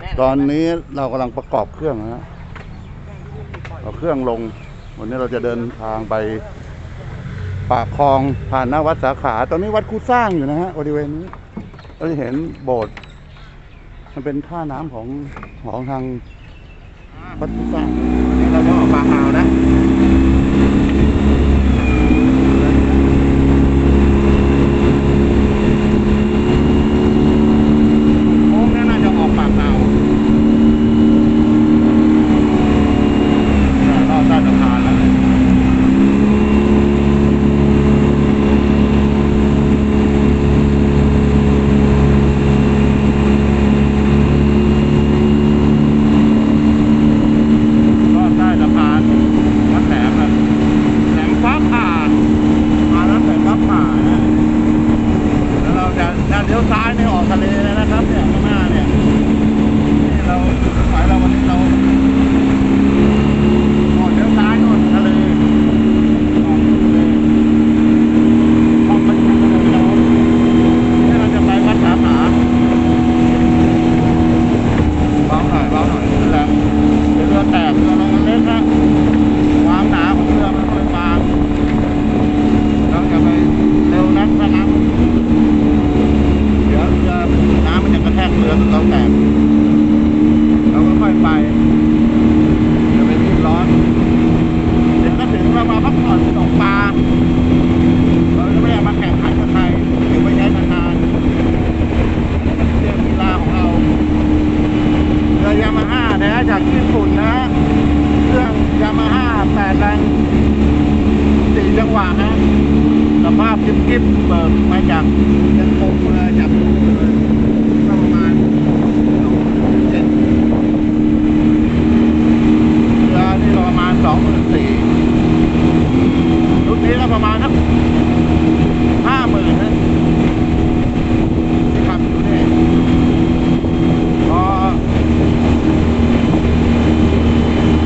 แน่นตอนนี้เรากำลังประกอบเครื่องนะฮะเอาเครื่องลง วันนี้เราจะเดินทางไป ปากคลองผ่านหน้าวัดสาขา ตอนนี้วัดคูสร้างอยู่นะฮะบริเวณนี้เราจะเห็นโบสถ์มันเป็นท่าน้ำของของทางวัดคูสร้างวันนี้เราจะออกปลาขาวนะโค้งเนี่ยน่าจะออกปากขาวรอบใต้สะพานแล้ว ก็ใต้สะพานวัดแหลมอะแหลมฟ้าผ่ามาแล้วแหลมฟ้าผ่านะแล้วเราจะจะเลี้ยวซ้ายเนี่ยออกทะเลแล้วนะครับเนี่ยข้างหน้าเนี่ยนี่เราสายเราวันนี้เราออกเลี้ยวซ้ายนู่นทะเลออกทะเลออกไปทางทะเลเราเนี่ยเราจะไปวัดสาขาเบาหน่อยเบาหน่อยนั่นแหละ เรือแตกเรือลงมันเล็กนะความหนาของเรือมันเลยบางเราอย่าไปเร็วนักนะน้ำเดี๋ยวเรือน้ำมันจะกระแทกเรือจนเราแตกเราก็ค่อยไปอย่าไปรีบร้อน เดี๋ยวก็ถึงเรามาพักผ่อนตกปลาเราจะไม่ได้มาแข่งขันกับใครอยู่ไปใช้นานๆเรื่องกีฬาของเรา เรือยามาฮ่าแท้จากญี่ปุ่นนะ เครื่องยามาฮ่าแปดแรงสี่จังหวะนะสภาพกิ๊บกิ๊บเบิก มาจากยังคงเลยจากนู่นเลยก็ประมาณสองเจ็ดเรือนี่ก็ประมาณสองหมื่นสี่รุ่นนี้ก็ประมาณสักห้าหมื่นนะที่ขับอยู่นี่พอ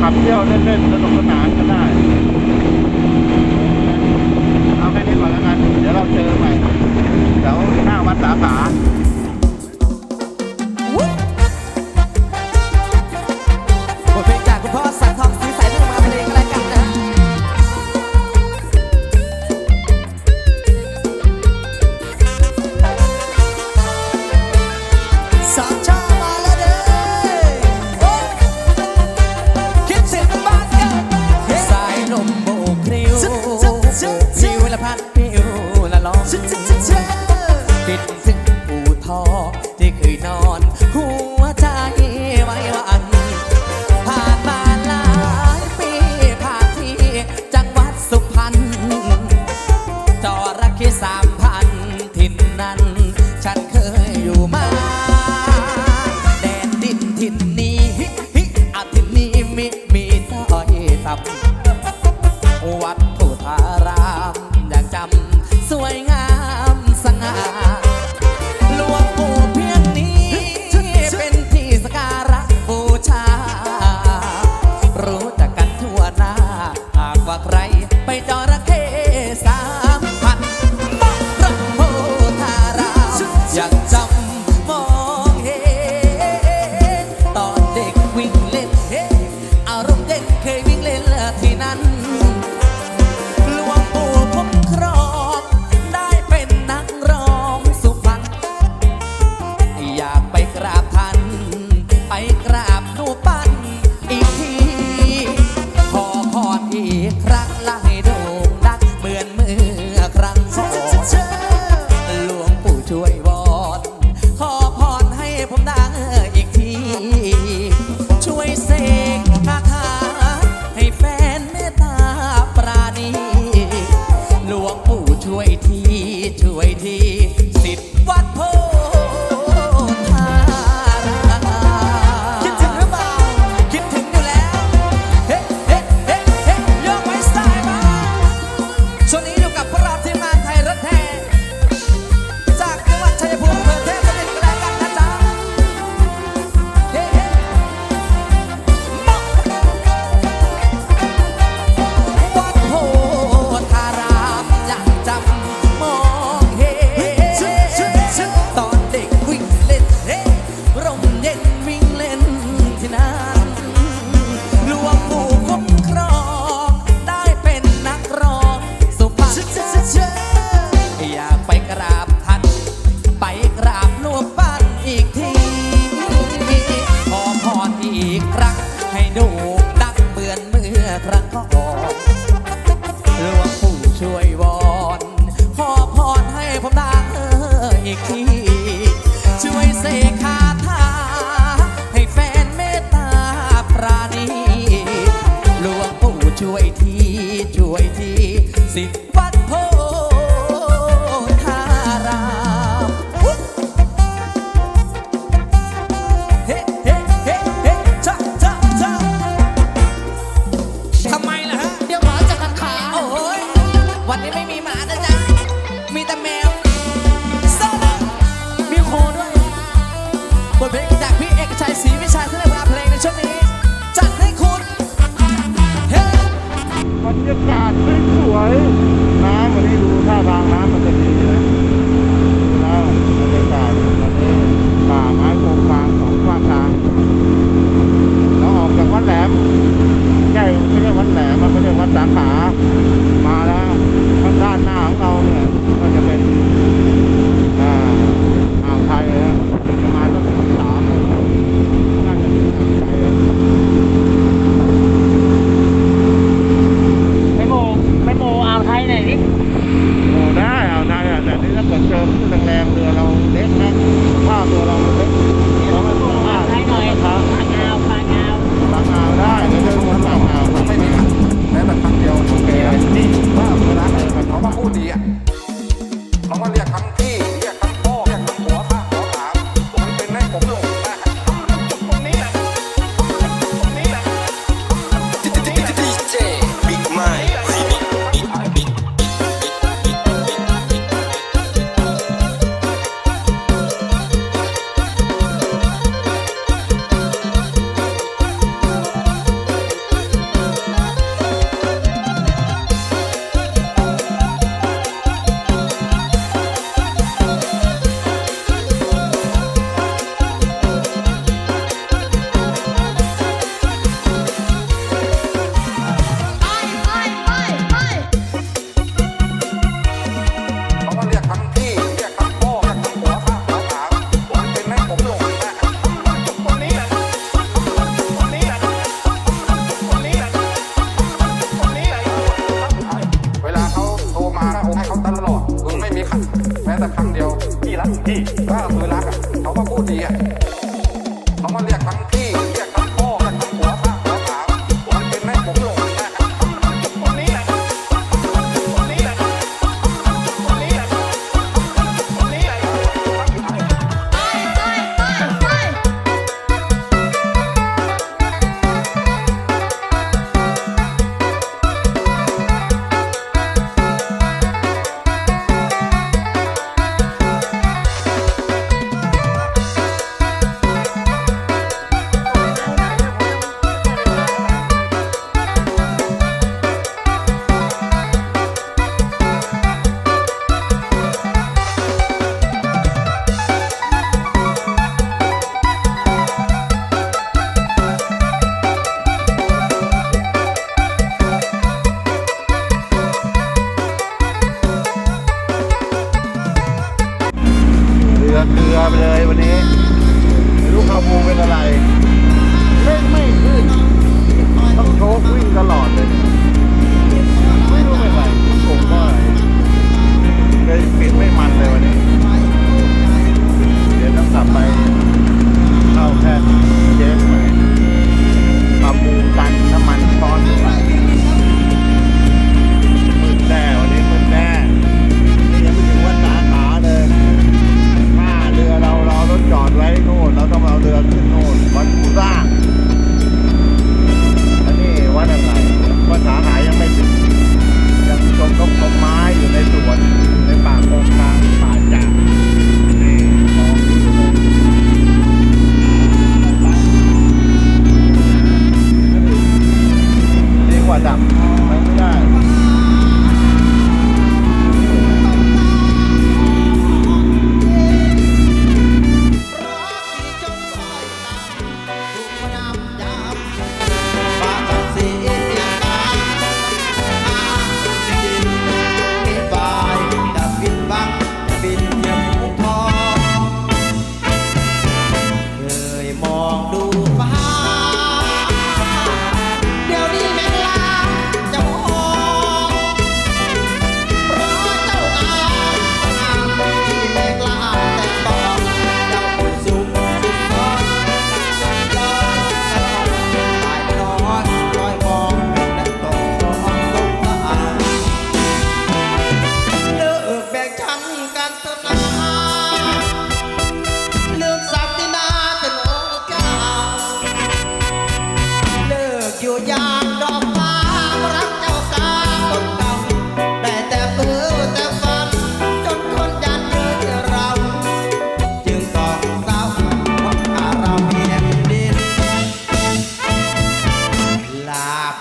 ขับเที่ยวเล่นๆสนุกสนานก็ได้ เอาแค่นี้ก่อนแล้วกันาราม อยากจำสวยงาม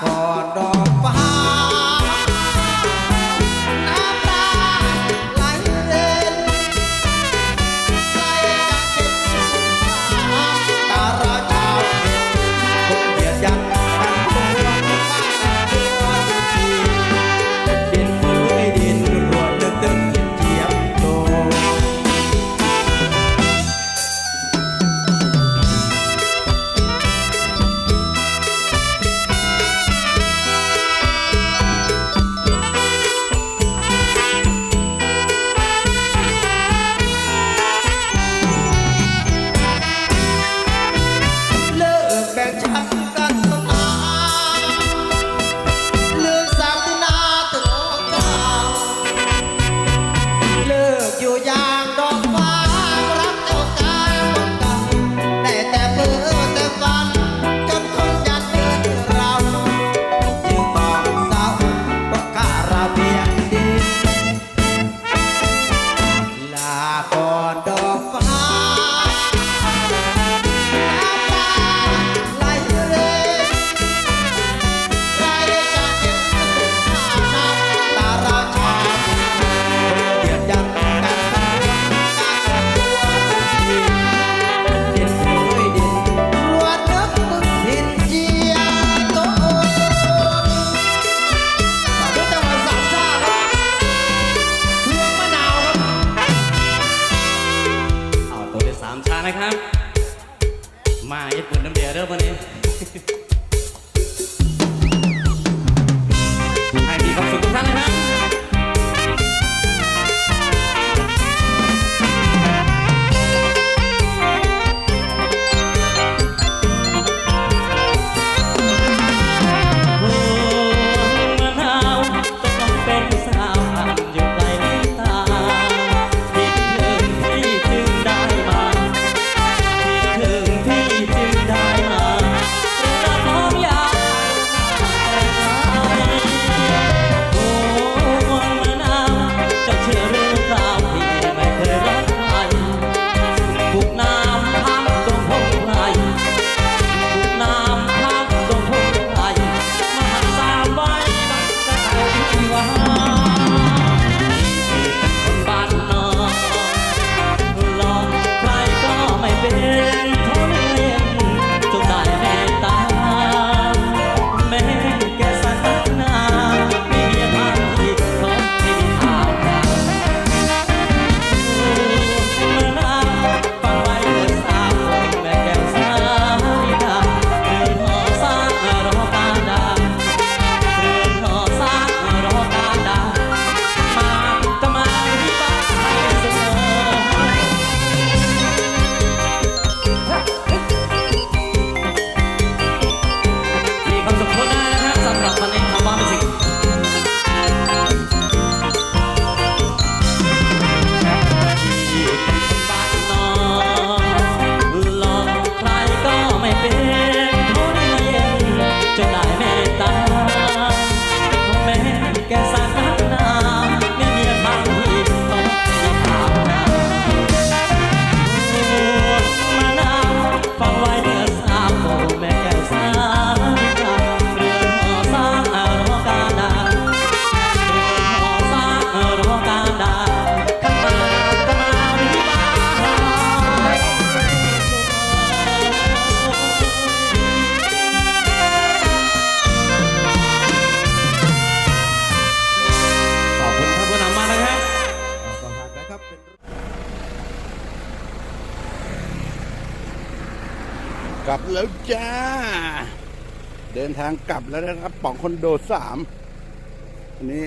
porta. ดินทางกลับแล้วนะครับป่องคอนโดสามอันนี้